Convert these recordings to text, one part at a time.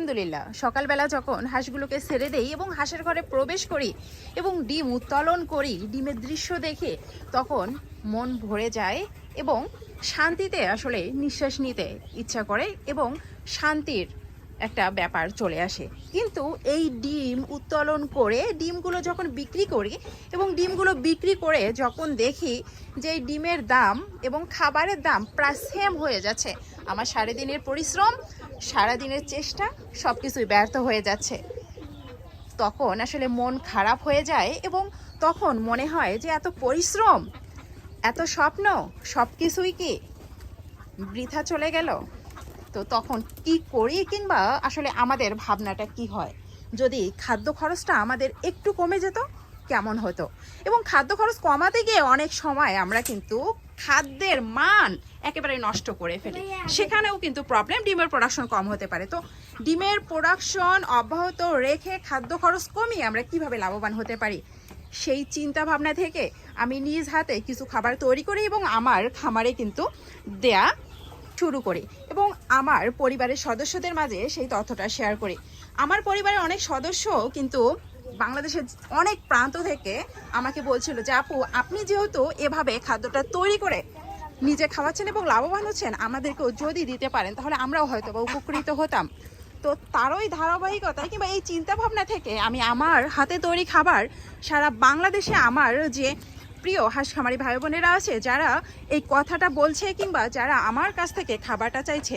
আলহামদুলিল্লাহ। সকালবেলা যখন হাঁসগুলোকে ছেড়ে দেই এবং হাঁসের ঘরে প্রবেশ করি এবং ডিম উত্তোলন করি, ডিমের দৃশ্য দেখে তখন মন ভরে যায় এবং শান্তিতে আসলে নিঃশ্বাস নিতে ইচ্ছা করে এবং শান্তির একটা ব্যাপার চলে আসে। কিন্তু এই ডিম উত্তোলন করে, ডিমগুলো যখন বিক্রি করি এবং ডিমগুলো বিক্রি করে যখন দেখি যে এই ডিমের দাম এবং খাবারের দাম প্রায় সেম হয়ে যাচ্ছে, আমার সারাদিনের পরিশ্রম, সারাদিনের চেষ্টা সব কিছুই ব্যর্থ হয়ে যাচ্ছে। তখন আসলে মন খারাপ হয়ে যায় এবং তখন মনে হয় যে এত পরিশ্রম, এত স্বপ্ন সব কিছুই কি বৃথা চলে গেল? তো তখন কি করি কিংবা আসলে আমাদের ভাবনাটা কি হয়? যদি খাদ্য খরচটা আমাদের একটু কমে যেত কেমন হতো? এবং খাদ্য খরচ কমাতে গিয়ে অনেক সময় আমরা কিন্তু খাদ্যের মান একেবারে নষ্ট করে ফেলি। সেখানেও কিন্তু প্রবলেম ডিমের প্রোডাকশন কম হতে পারে। তো ডিমের প্রোডাকশন অব্যাহত রেখে খাদ্য খরচ কমিয়ে আমরা কীভাবে লাভবান হতে পারি? সেই চিন্তা ভাবনা থেকে আমি নিজ হাতে কিছু খাবার তৈরি করি এবং আমার খামারে কিন্তু দেয়া শুরু করি এবং আমার পরিবারের সদস্যদের মাঝে সেই তথ্যটা শেয়ার করি। আমার পরিবারের অনেক সদস্য কিন্তু বাংলাদেশের অনেক প্রান্ত থেকে আমাকে বলছিল যে, আপু, আপনি যেহেতু এভাবে খাদ্যটা তৈরি করে নিজে খাওয়াচ্ছেন এবং লাভবান হচ্ছেন, আমাদেরকেও যদি দিতে পারেন, তাহলে আমরাও হয়তো বা উপকৃত হতাম। তো তারই ধারাবাহিকতায় কিংবা এই চিন্তা ভাবনা থেকে আমি আমার হাতে তৈরি খাবার সারা বাংলাদেশে আমার যে প্রিয় হাঁস খামারি ভাই বোনেরা আছে, যারা এই কথাটা বলছে কিংবা যারা আমার কাছ থেকে খাবারটা চাইছে,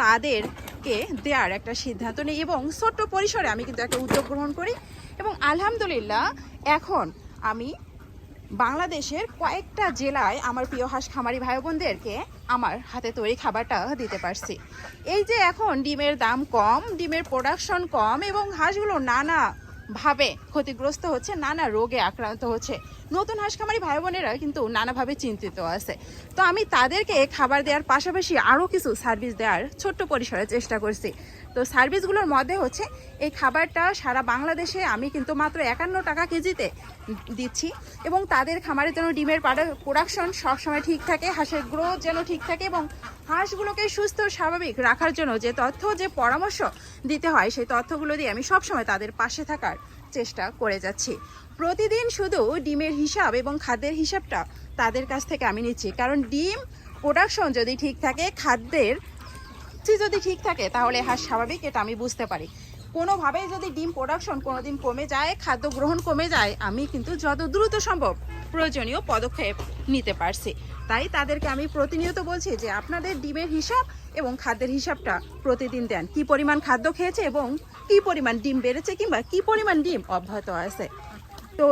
তাদেরকে দেওয়ার একটা সিদ্ধান্ত নিই এবং ছোট্ট পরিসরে আমি কিন্তু একটা উদ্যোগ গ্রহণ করি এবং আলহামদুলিল্লাহ এখন আমি বাংলাদেশের কয়েকটা জেলায় আমার প্রিয় হাঁস খামারি ভাই বোনদেরকে আমার হাতে তৈরি খাবারটা দিতে পারছি। এই যে এখন ডিমের দাম কম, ডিমের প্রোডাকশন কম এবং হাঁসগুলো নানা ভাবে ক্ষতিগ্রস্ত হচ্ছে, নানা রোগে আক্রান্ত হচ্ছে। নতুন হাঁস খামারি ভাই বোনেরা কিন্তু নানাভাবে চিন্তিত আছে। তো আমি তাদেরকে খাবার দেওয়ার পাশাপাশি আরও কিছু সার্ভিস দেওয়ার ছোট্ট পরিসরে চেষ্টা করছি। তো সার্ভিসগুলোর মধ্যে হচ্ছে এই খাবারটা সারা বাংলাদেশে আমি কিন্তু মাত্র একান্ন টাকা কেজিতে দিচ্ছি এবং তাদের খামারের যেন ডিমের প্রোডাকশন সবসময় ঠিক থাকে, হাঁসের গ্রোথ যেন ঠিক থাকে এবং হাঁসগুলোকে সুস্থ, স্বাভাবিক রাখার জন্য যে তথ্য, যে পরামর্শ দিতে হয় সেই তথ্যগুলো দিয়ে আমি সবসময় তাদের পাশে থাকার চেষ্টা করে যাচ্ছি। প্রতিদিন শুধু ডিমের হিসাব এবং খাদ্যের হিসাবটা তাদের কাছ থেকে আমি নিচ্ছি। কারণ ডিম প্রোডাকশন যদি ঠিক থাকে, খাদ্যের সবজি যদি ঠিক থাকে, তাহলে হাঁস স্বাভাবিক, এটা আমি বুঝতে পারি। কোনোভাবেই যদি ডিম প্রোডাকশন কোনোদিন কমে যায়, খাদ্য গ্রহণ কমে যায়, আমি কিন্তু যত দ্রুত সম্ভব প্রয়োজনীয় পদক্ষেপ নিতে পারছি। তাই তাদেরকে আমি প্রতিনিয়ত বলছি যে, আপনাদের ডিমের হিসাব এবং খাদ্যের হিসাবটা প্রতিদিন দেন। কি পরিমাণ খাদ্য খেয়েছে এবং কি পরিমাণ ডিম বেড়েছে কিংবা কি পরিমাণ ডিম অব্যাহত আছে। তো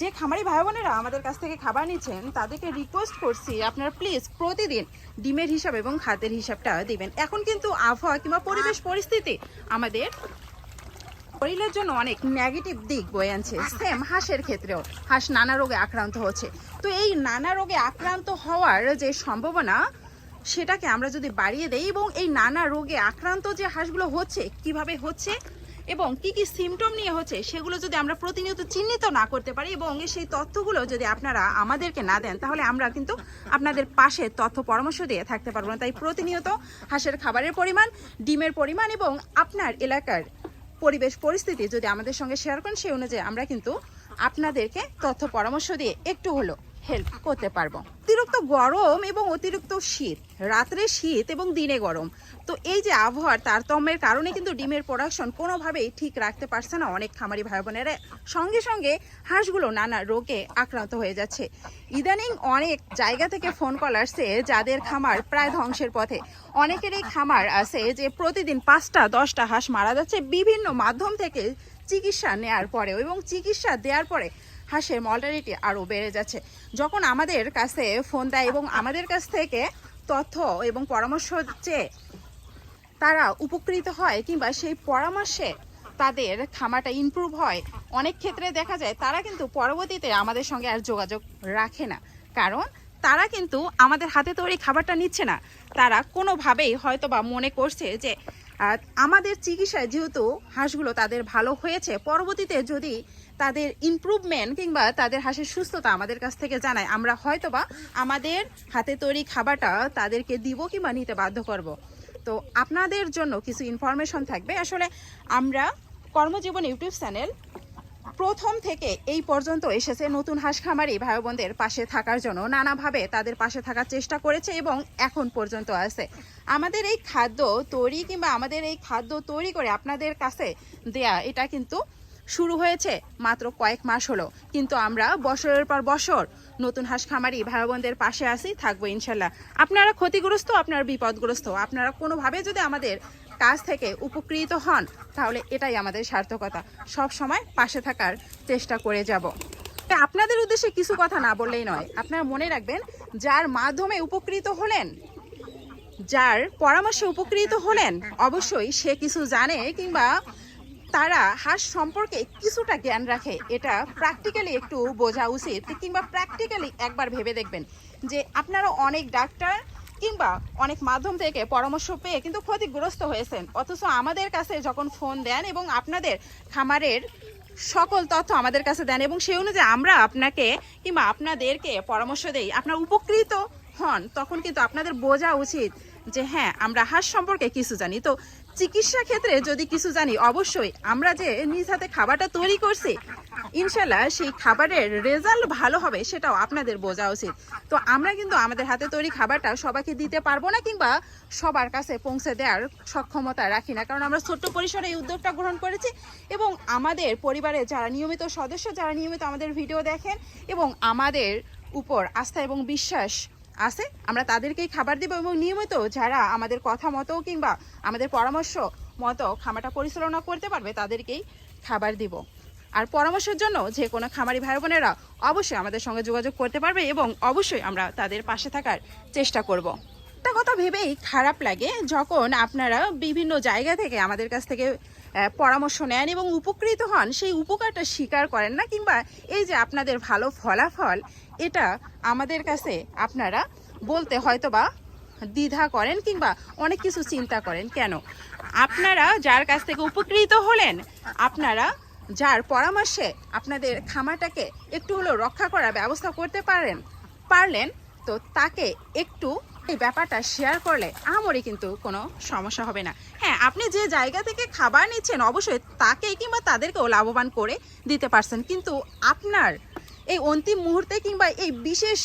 যে খামারি ভাই বোনেরা আমাদের কাছ থেকে খাবার নিচ্ছেন, তাদেরকে রিকোয়েস্ট করছি, আপনারা প্লিজ প্রতিদিন ডিমের হিসাব এবং খাদ্যের হিসাবটা দিবেন। এখন কিন্তু আবহাওয়া কিংবা পরিবেশ পরিস্থিতি আমাদের শরীরের জন্য অনেক নেগেটিভ দিক বয়ে আনছে। সেম হাঁসের ক্ষেত্রেও। হাঁস নানা রোগে আক্রান্ত হচ্ছে। তো এই নানা রোগে আক্রান্ত হওয়ার যে সম্ভাবনা, সেটাকে আমরা যদি বাড়িয়ে দেই এবং এই নানা রোগে আক্রান্ত যে হাঁসগুলো হচ্ছে, কীভাবে হচ্ছে? এবং কি কি সিমটম নিয়ে হচ্ছে সেগুলো যদি আমরা প্রতিনিয়ত চিহ্নিত না করতে পারি এবং সেই তথ্যগুলো যদি আপনারা আমাদেরকে না দেন, তাহলে আমরা কিন্তু আপনাদের পাশে তথ্য পরামর্শ দিয়ে থাকতে পারব না। তাই প্রতিনিয়ত হাঁসের খাবারের পরিমাণ, ডিমের পরিমাণ এবং আপনার এলাকার পরিবেশ পরিস্থিতি যদি আমাদের সঙ্গে শেয়ার করেন, সেই অনুযায়ী আমরা কিন্তু আপনাদেরকে তথ্য পরামর্শ দিয়ে একটু হলো হেল্প করতে পারব। অতিরিক্ত গরম এবং অতিরিক্ত শীত। রাত্রে শীত এবং দিনে গরম। তো এই যে আবহাওয়ার তারতম্যের কারণে কিন্তু ডিমের প্রোডাকশন কোনোভাবেই ঠিক রাখতে পারছে না অনেক খামারি ভাই বোনেরা। সঙ্গে সঙ্গে হাঁসগুলো নানা রোগে আক্রান্ত হয়ে যাচ্ছে। ইদানিং অনেক জায়গা থেকে ফোন কল আসছে যাদের খামার প্রায় ধ্বংসের পথে। অনেকেরই খামার আছে যে প্রতিদিন পাঁচটা, দশটা হাঁস মারা যাচ্ছে। বিভিন্ন মাধ্যম থেকে চিকিৎসা নেয়ার পরেও এবং চিকিৎসা দেওয়ার পরে হাঁসের মর্টালিটি আরও বেড়ে যাচ্ছে। যখন আমাদের কাছে ফোন দেয় এবং আমাদের কাছ থেকে তথ্য এবং পরামর্শ চেয়ে তারা উপকৃত হয় কিংবা সেই পরামর্শে তাদের খামারটা ইমপ্রুভ হয়, অনেক ক্ষেত্রে দেখা যায় তারা কিন্তু পরবর্তীতে আমাদের সঙ্গে আর যোগাযোগ রাখে না। কারণ তারা কিন্তু আমাদের হাতে তৈরি খাবারটা নিচ্ছে না। তারা কোনোভাবেই হয়তো বা মনে করছে যে আমাদের চিকিৎসায় যেহেতু হাঁসগুলো তাদের ভালো হয়েছে, পরবর্তীতে যদি তাদের ইমপ্রুভমেন্ট কিংবা তাদের হাঁসের সুস্থতা আমাদের কাছ থেকে জানায়। আমরা হয়তোবা আমাদের হাতে তৈরি খাবারটা তাদেরকে দিব কিংবা নিতে বাধ্য করব। তো আপনাদের জন্য কিছু ইনফরমেশন থাকবে। আসলে আমরা কর্মজীবন ইউটিউব চ্যানেল প্রথম থেকে এই পর্যন্ত এসেছে নতুন হাঁস খামারি ভাই বোনদের পাশে থাকার জন্য। নানাভাবে তাদের পাশে থাকার চেষ্টা করেছে এবং এখন পর্যন্ত আছে। আমাদের এই খাদ্য তৈরি কিংবা আমাদের এই খাদ্য তৈরি করে আপনাদের কাছে দেয়া, এটা কিন্তু শুরু হয়েছে মাত্র কয়েক মাস হলো। কিন্তু আমরা বছরের পর বছর নতুন হাঁস খামারি ভাই বোনদের পাশে আসি থাকব ইনশাল্লাহ। আপনারা ক্ষতিগ্রস্ত, আপনারা বিপদগ্রস্ত। আপনারা কোনোভাবে যদি আমাদের কাজ থেকে উপকৃত হন, তাহলে এটাই আমাদের সার্থকতা। সব সময় পাশে থাকার চেষ্টা করে যাব। আপনাদের উদ্দেশ্যে কিছু কথা না বললেই নয়। আপনারা মনে রাখবেন, যার মাধ্যমে উপকৃত হলেন, যার পরামর্শে উপকৃত হলেন, অবশ্যই সে কিছু জানে কিংবা তারা হাঁস সম্পর্কে কিছুটা জ্ঞান রাখে। এটা প্র্যাকটিক্যালি একটু বোঝা উচিত কিংবা প্র্যাকটিক্যালি একবার ভেবে দেখবেন যে আপনারা অনেক ডাক্তার কিংবা অনেক মাধ্যম থেকে পরামর্শ পেয়ে কিন্তু ক্ষতিগ্রস্ত হয়েছেন। অথচ আমাদের কাছে যখন ফোন দেন এবং আপনাদের খামারের সকল তথ্য আমাদের কাছে দেন এবং সেই অনুযায়ী আমরা আপনাকে কিংবা আপনাদেরকে পরামর্শ দেই, আপনার উপকৃত হন, তখন কিন্তু আপনাদের বোঝা উচিত যে হ্যাঁ আমরা হাঁস সম্পর্কে কিছু জানি। তো চিকিৎসা ক্ষেত্রে যদি কিছু জানি, অবশ্যই আমরা যে নিজ হাতে খাবারটা তৈরি করছি ইনশাল্লাহ সেই খাবারের রেজাল্ট ভালো হবে সেটাও আপনাদের বোঝা উচিত। তো আমরা কিন্তু আমাদের হাতে তৈরি খাবারটা সবাইকে দিতে পারব না কিংবা সবার কাছে পৌঁছে দেওয়ার সক্ষমতা রাখি না। কারণ আমরা ছোট্ট পরিসরে এই উদ্যোগটা গ্রহণ করেছি এবং আমাদের পরিবারের যারা নিয়মিত সদস্য, যারা নিয়মিত আমাদের ভিডিও দেখেন এবং আমাদের উপর আস্থা এবং বিশ্বাস আছে, আমরা তাদেরকেই খাবার দিব এবং নিয়মিত যারা আমাদের কথা মতো কিংবা আমাদের পরামর্শ মতো খামারটা পরিচালনা করতে পারবে, তাদেরকেই খাবার দিব। আর পরামর্শের জন্য যে কোনো খামারি ভাই বোনেরা অবশ্যই আমাদের সঙ্গে যোগাযোগ করতে পারবে এবং অবশ্যই আমরা তাদের পাশে থাকার চেষ্টা করব। একটা কথা ভেবেই খারাপ লাগে যখন আপনারা বিভিন্ন জায়গা থেকে আমাদের কাছ থেকে পরামর্শ নেন এবং উপকৃত হন, সেই উপকারটা স্বীকার করেন না কিংবা এই যে আপনাদের ভালো ফলাফল, এটা আমাদের কাছে আপনারা বলতে হয়তো বা দ্বিধা করেন কিংবা অনেক কিছু চিন্তা করেন। কেন? আপনারা যার কাছ থেকে উপকৃত হলেন, আপনারা যার পরামর্শে আপনাদের খামারটাকে একটু হলেও রক্ষা করার ব্যবস্থা করতে পারেন, পারলেন, তো তাকে একটু এই ব্যাপারটা শেয়ার করলে আমারই কিন্তু কোনো সমস্যা হবে না। হ্যাঁ আপনি যে জায়গা থেকে খাবার নিচ্ছেন, অবশ্যই তাকে কিংবা তাদেরকেও লাভবান করে দিতে পারছেন। কিন্তু আপনার এই অন্তিম মুহূর্তে কিংবা এই বিশেষ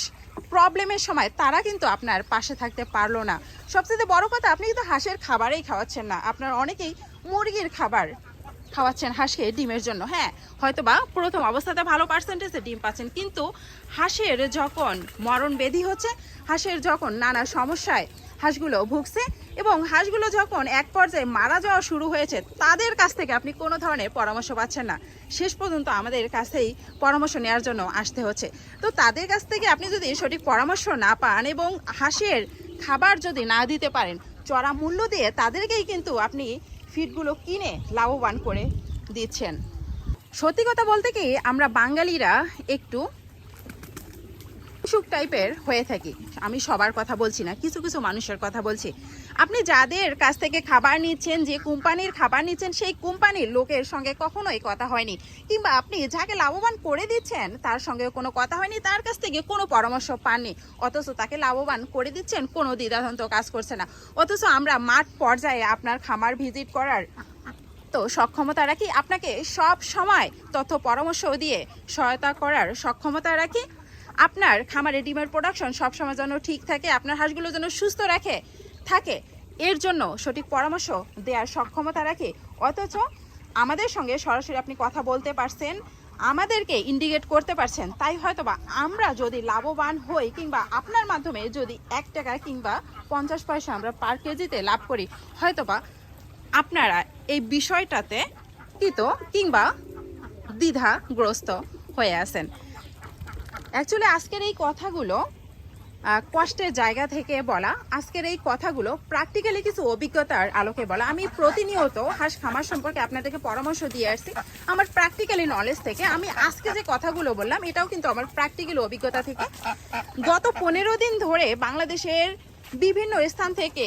প্রবলেমের সময় তারা কিন্তু আপনার পাশে থাকতে পারল না। সবচেয়ে বড় কথা, আপনি কিন্তু হাঁসের খাবারেই খাওয়াচ্ছেন না। আপনার অনেকেই মুরগির খাবার খাওয়াচ্ছেন হাঁসকে ডিমের জন্য। হ্যাঁ হয়তো বা প্রথম অবস্থাতে ভালো পার্সেন্টেজে ডিম পাচ্ছেন, কিন্তু হাঁসের যখন মরণ ব্যাধি হচ্ছে, হাঁসের যখন নানা সমস্যায় হাঁসগুলো ভুগছে এবং হাঁসগুলো যখন এক পর্যায়ে মারা যাওয়া শুরু হয়েছে, তাদের কাছ থেকে আপনি কোনো ধরনের পরামর্শ পাচ্ছেন না। শেষ পর্যন্ত আমাদের কাছেই পরামর্শ নেওয়ার জন্য আসতে হচ্ছে। তো তাদের কাছ থেকে আপনি যদি সঠিক পরামর্শ না পান এবং হাঁসের খাবার যদি না দিতে পারেন, চড়া মূল্য দিয়ে তাদেরকেই কিন্তু আপনি ফিডগুলো কিনে লাভবান করে দিচ্ছেন। সত্যি কথা বলতে কি আমরা বাঙালিরা একটু সুখ টাইপের হয়ে থাকি। আমি সবার কথা বলছি না, কিছু কিছু মানুষের কথা বলছি। আপনি যাদের কাছ থেকে খাবার নিচ্ছেন, যে কোম্পানির খাবার নিচ্ছেন, সেই কোম্পানির লোকের সঙ্গে কখনোই কথা হয়নি। কিংবা আপনি যাকে লাভবান করে দিচ্ছেন, তার সঙ্গে কোনো কথা হয়নি, তার কাছ থেকে কোনো পরামর্শ পাননি। অথচ তাকে লাভবান করে দিচ্ছেন, কোনো দ্বিধাদ্বন্দ্ব কাজ করছে না। অথচ আমরা মাঠ পর্যায়ে আপনার খামার ভিজিট করার তো সক্ষমতা রাখি। আপনাকে সব সময় তথ্য পরামর্শ দিয়ে সহায়তা করার সক্ষমতা রাখি। আপনার খামারে ডিমের প্রোডাকশন সবসময় যেন ঠিক থাকে, আপনার হাঁসগুলো যেন সুস্থ রাখে, থাকে, এর জন্য সঠিক পরামর্শ দেওয়ার সক্ষমতা রাখে। অথচ আমাদের সঙ্গে সরাসরি আপনি কথা বলতে পারছেন, আমাদেরকে ইন্ডিকেট করতে পারছেন, তাই হয়তোবা আমরা যদি লাভবান হই কিংবা আপনার মাধ্যমে যদি এক টাকা কিংবা পঞ্চাশ পয়সা আমরা পার কেজিতে লাভ করি, হয়তোবা আপনারা এই বিষয়টাতে কিত কিংবা দ্বিধাগ্রস্ত হয়ে আছেন। অ্যাকচুয়ালি আজকের এই কথাগুলো কষ্টের জায়গা থেকে বলা, আজকের এই কথাগুলো প্র্যাকটিক্যালি কিছু অভিজ্ঞতার আলোকে বলা। আমি প্রতিনিয়ত হাঁস খামার সম্পর্কে আপনাদেরকে পরামর্শ দিয়ে আসছি। আমার প্র্যাকটিক্যালি নলেজ থেকে আমি আজকে যে কথাগুলো বললাম, এটাও কিন্তু আমার প্র্যাকটিক্যাল অভিজ্ঞতা থেকে। গত পনেরো দিন ধরে বাংলাদেশের বিভিন্ন স্থান থেকে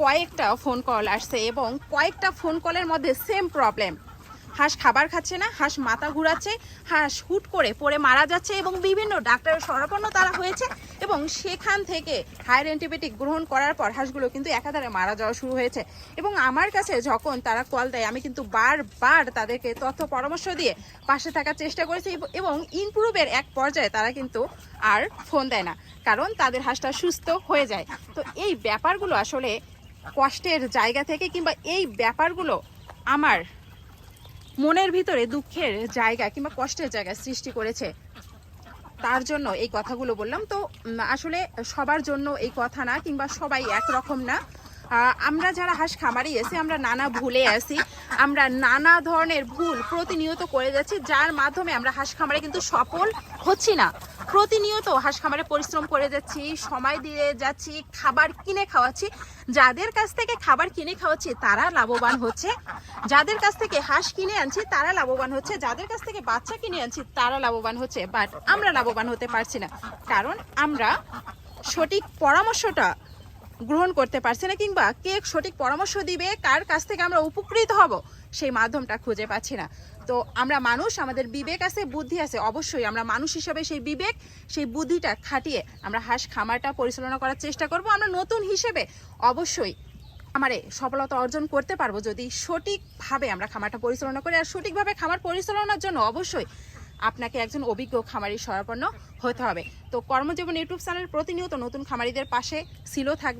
কয়েকটা ফোন কল আসছে এবং কয়েকটা ফোন কলের মধ্যে সেম প্রবলেম হাঁস খাবার খাচ্ছে না, হাঁস মাথা ঘুরাচ্ছে, হাঁস হুট করে পড়ে মারা যাচ্ছে এবং বিভিন্ন ডাক্তারের শরণাপন্ন তারা হয়েছে এবং সেখান থেকে হায়ার অ্যান্টিবায়োটিক গ্রহণ করার পর হাঁসগুলো কিন্তু একাধারে মারা যাওয়া শুরু হয়েছে। এবং আমার কাছে যখন তারা কল দেয়, আমি কিন্তু বারবার তাদেরকে তথ্য পরামর্শ দিয়ে পাশে থাকার চেষ্টা করেছি এবং ইমপ্রুভের এক পর্যায়ে তারা কিন্তু আর ফোন দেয় না, কারণ তাদের হাঁসটা সুস্থ হয়ে যায়। তো এই ব্যাপারগুলো আসলে কষ্টের জায়গা থেকে কিংবা এই ব্যাপারগুলো আমার মনের ভিতরে দুঃখের জায়গা কিংবা কষ্টের জায়গা সৃষ্টি করেছে। তার জন্য এই কথাগুলো বললাম। তো আসলে সবার জন্য এই কথা না কিংবা সবাই একরকম না। আমরা যারা হাঁস খামারি আছি আমরা নানা ভুলে আছি। আমরা নানা ধরনের ভুল প্রতিনিয়ত করে যাচ্ছি, যার মাধ্যমে আমরা হাঁস খামারে কিন্তু সফল হচ্ছি না। প্রতিনিয়ত হাঁস খামারে পরিশ্রম করে যাচ্ছি, সময় দিয়ে যাচ্ছি, খাবার কিনে খাওয়াচ্ছি। যাদের কাছ থেকে খাবার কিনে খাওয়াচ্ছি, তারা লাভবান হচ্ছে। যাদের কাছ থেকে হাঁস কিনে আনছি, তারা লাভবান হচ্ছে। যাদের কাছ থেকে বাচ্চা কিনে আনছি, তারা লাভবান হচ্ছে। বাট আমরা লাভবান হতে পারছি না। কারণ আমরা সঠিক পরামর্শটা গ্রহণ করতে পারছি না, কিংবা কে সঠিক পরামর্শ দিবে, কার কাছ থেকে আমরা উপকৃত হব সেই মাধ্যমটা খুঁজে পাচ্ছি না। তো আমরা মানুষ, আমাদের বিবেক আছে, বুদ্ধি আছে, অবশ্যই আমরা মানুষ হিসাবে সেই বিবেক, সেই বুদ্ধিটা খাটিয়ে আমরা হাঁস খামারটা পরিচালনা করার চেষ্টা করব। আমরা নতুন হিসেবে অবশ্যই খামারে সফলতা অর্জন করতে পারব যদি সঠিকভাবে আমরা খামারটা পরিচালনা করি। আর সঠিকভাবে খামার পরিচালনার জন্য অবশ্যই আপনাকে একজন অভিজ্ঞ খামারি সরাপন্ন হতে হবে। তো কর্মজীবন ইউটিউব চ্যানেল প্রতিনিয়ত নতুন খামারিদের পাশে ছিল থাক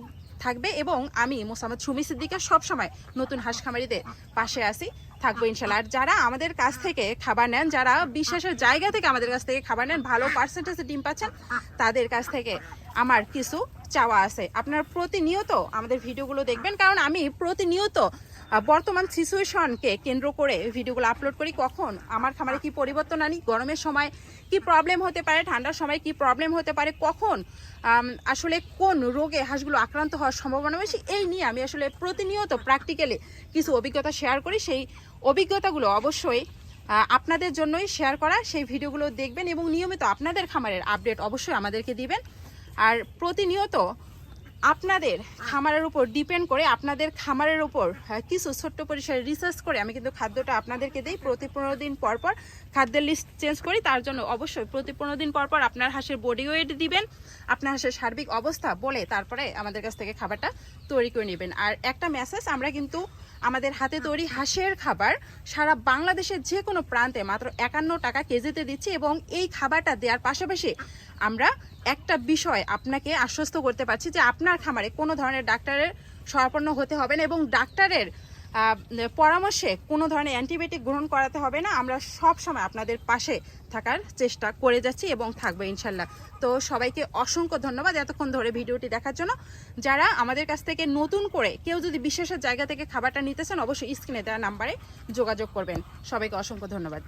থাকবে এবং আমি মোসাম্মদ সুমি সিদ্দিকা সবসময় নতুন হাঁস খামারিদের পাশে আসি থাকব ইনশাল্লাহ। আর যারা আমাদের কাছ থেকে খাবার নেন, যারা বিশ্বাসের জায়গা থেকে আমাদের কাছ থেকে খাবার নেন, ভালো পার্সেন্টেজে ডিম পাচ্ছেন, তাদের কাছ থেকে আমার কিছু চাওয়া আছে। আপনারা প্রতিনিয়ত আমাদের ভিডিওগুলো দেখবেন, কারণ আমি প্রতিনিয়ত বর্তমান সিচুয়েশনকে কেন্দ্র করে ভিডিওগুলো আপলোড করি কখন? আমার খামারে কি পরিবর্তন আনি? গরমের সময় কি প্রবলেম হতে পারে? ঠান্ডার সময় কি প্রবলেম হতে পারে? কখন? আসলে কোন রোগে হাঁসগুলো আক্রান্ত হওয়ার সম্ভাবনা বেশি? এই নিয়ে আমি আসলে প্রতিনিয়ত প্র্যাকটিক্যালি কিছু অভিজ্ঞতা শেয়ার করি। সেই অভিজ্ঞতাগুলো অবশ্যই আপনাদের জন্যই শেয়ার করা। সেই ভিডিওগুলো দেখবেন এবং নিয়মিত আপনাদের খামারের আপডেট অবশ্যই আমাদেরকে দিবেন। আর প্রতিনিয়ত আপনাদের খামারের উপর ডিপেন্ড করে আপনাদের খামারের উপর কিছু ছোট্ট পরিসরে রিসার্চ করে আমি কিন্তু খাদ্যটা আপনাদেরকে দিই। প্রতি পনেরো দিন পর পর খাদ্যের লিস্ট চেঞ্জ করি। তার জন্য অবশ্যই প্রতি পনেরো দিন পর পর আপনার হাঁসের বডি ওয়েট দিবেন, আপনার হাঁসের সার্বিক অবস্থা বলে তারপরে আমাদের কাছ থেকে খাবারটা তৈরি করে নেবেন। আর একটা মেসেজ আমরা কিন্তু আমাদের হাতে তৈরি হাঁসের খাবার সারা বাংলাদেশের যে কোনো প্রান্তে মাত্র একান্ন টাকা কেজিতে দিচ্ছি এবং এই খাবারটা দেওয়ার পাশাপাশি আমরা একটা বিষয় আপনাকে আশ্বস্ত করতে পারছি যে আপনার খামারে কোনো ধরনের ডাক্তারের সরাপন্ন হতে হবে না এবং ডাক্তারের পরামর্শে কোনো ধরনের অ্যান্টিবায়োটিক গ্রহণ করাতে হবে না। আমরা সব সময় আপনাদের পাশে থাকার চেষ্টা করে যাচ্ছি এবং থাকব ইনশাল্লাহ। তো সবাইকে অসংখ্য ধন্যবাদ এতক্ষণ ধরে ভিডিওটি দেখার জন্য। যারা আমাদের কাছ থেকে নতুন করে কেউ যদি বিশ্বাসের জায়গা থেকে খাবারটা নিতে চান অবশ্যই স্ক্রিনে দেওয়া নাম্বারে যোগাযোগ করবেন। সবাইকে অসংখ্য ধন্যবাদ।